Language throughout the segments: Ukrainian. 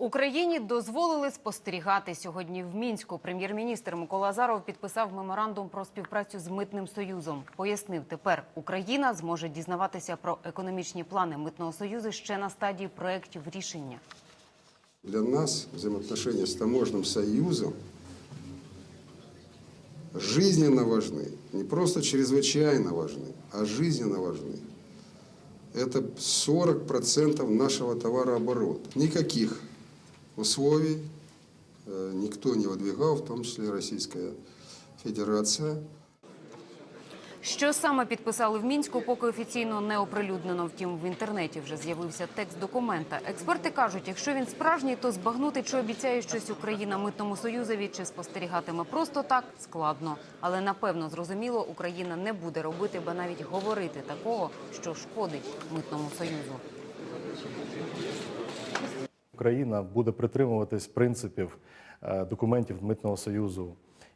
Україні дозволили спостерігати сьогодні в мінську. Прем'єр-міністр Микола Азаров підписав меморандум про співпрацю з митним союзом. Пояснив, тепер Україна зможе дізнаватися про економічні плани митного союзу ще на стадії проєктів рішення. Для нас взаимоотношения с таможенным союзом жизненно важны. Не просто чрезвычайно важны, а жизненно важны. Это 40% нашего товарооборота. Никаких условий э, никто не выдвигал, в том числе Российская Федерация. Що саме підписали в мінську, поки офіційно не оприлюднено. Втім, в інтернеті вже з'явився текст документа. Експерти кажуть, якщо він справжній, то збагнути, чи обіцяє щось Україна митному союзові, чи спостерігатиме просто так складно. Але напевно зрозуміло, Україна не буде робити, ба навіть говорити такого, що шкодить митному союзу. Україна буде притримуватись принципів е, документів Митного Союзу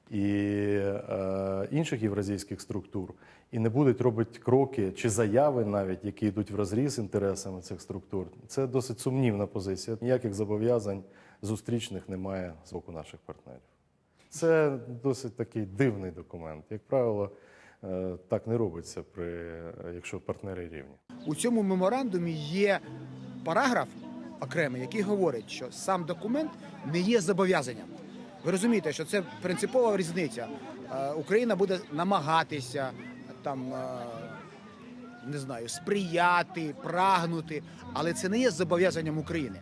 і е, інших євразійських структур, і не будуть робити кроки чи заяви, навіть які йдуть в розріз інтересами цих структур. Це досить сумнівна позиція. Ніяких зобов'язань зустрічних немає з боку наших партнерів. Це досить такий дивний документ. Як правило, е, так не робиться, якщо партнери рівні. У цьому меморандумі є параграф окремий, який говорить, що сам документ не є зобов'язанням. Ви розумієте, що це принципова різниця. Е, Україна буде намагатися там. е, Не знаю, сприяти, прагнути, але це не є зобов'язанням України.